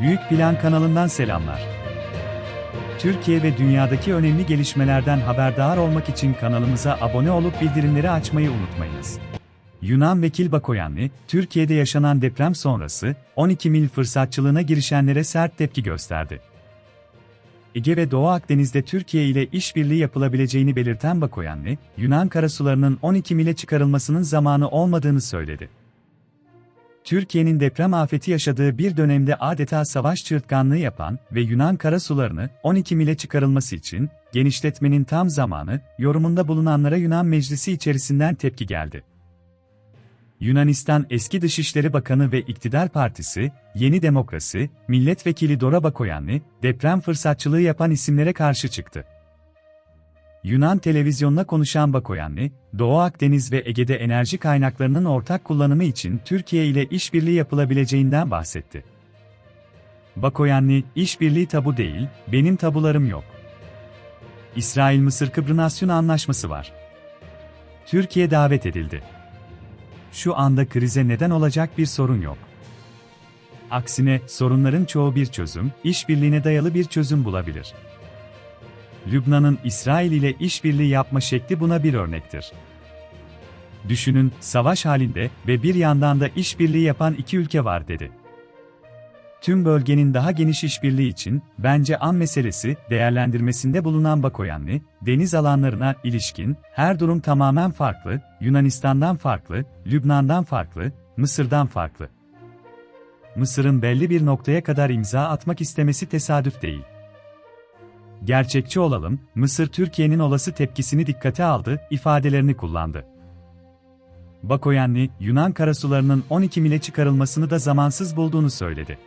Büyük Plan kanalından selamlar. Türkiye ve dünyadaki önemli gelişmelerden haberdar olmak için kanalımıza abone olup bildirimleri açmayı unutmayınız. Yunan vekil Bakoyanlı, Türkiye'de yaşanan deprem sonrası 12 mil fırsatçılığına girişenlere sert tepki gösterdi. Ege ve Doğu Akdeniz'de Türkiye ile işbirliği yapılabileceğini belirten Bakoyanlı, Yunan karasularının 12 mile çıkarılmasının zamanı olmadığını söyledi. Türkiye'nin deprem afeti yaşadığı bir dönemde adeta savaş çığırtkanlığı yapan ve Yunan karasularını 12 mile çıkarılması için genişletmenin tam zamanı, yorumunda bulunanlara Yunan Meclisi içerisinden tepki geldi. Yunanistan eski Dışişleri Bakanı ve İktidar Partisi, Yeni Demokrasi, Milletvekili Dora Bakoyanlı, deprem fırsatçılığı yapan isimlere karşı çıktı. Yunan televizyonuna konuşan Bakoyanlı, Doğu Akdeniz ve Ege'de enerji kaynaklarının ortak kullanımı için Türkiye ile işbirliği yapılabileceğinden bahsetti. Bakoyanlı, işbirliği tabu değil, benim tabularım yok. İsrail-Mısır Kıbrınasyon Anlaşması var. Türkiye davet edildi. Şu anda krize neden olacak bir sorun yok. Aksine sorunların çoğu bir çözüm, işbirliğine dayalı bir çözüm bulabilir. Lübnan'ın İsrail ile işbirliği yapma şekli buna bir örnektir. Düşünün, savaş halinde ve bir yandan da işbirliği yapan iki ülke var dedi. Tüm bölgenin daha geniş işbirliği için, bence an meselesi, değerlendirmesinde bulunan Bakoyanlı, deniz alanlarına ilişkin, her durum tamamen farklı, Yunanistan'dan farklı, Lübnan'dan farklı, Mısır'dan farklı. Mısır'ın belli bir noktaya kadar imza atmak istemesi tesadüf değil. Gerçekçi olalım, Mısır Türkiye'nin olası tepkisini dikkate aldı, ifadelerini kullandı. Bakoyanlı, Yunan karasularının 12 mile çıkarılmasını da zamansız bulduğunu söyledi.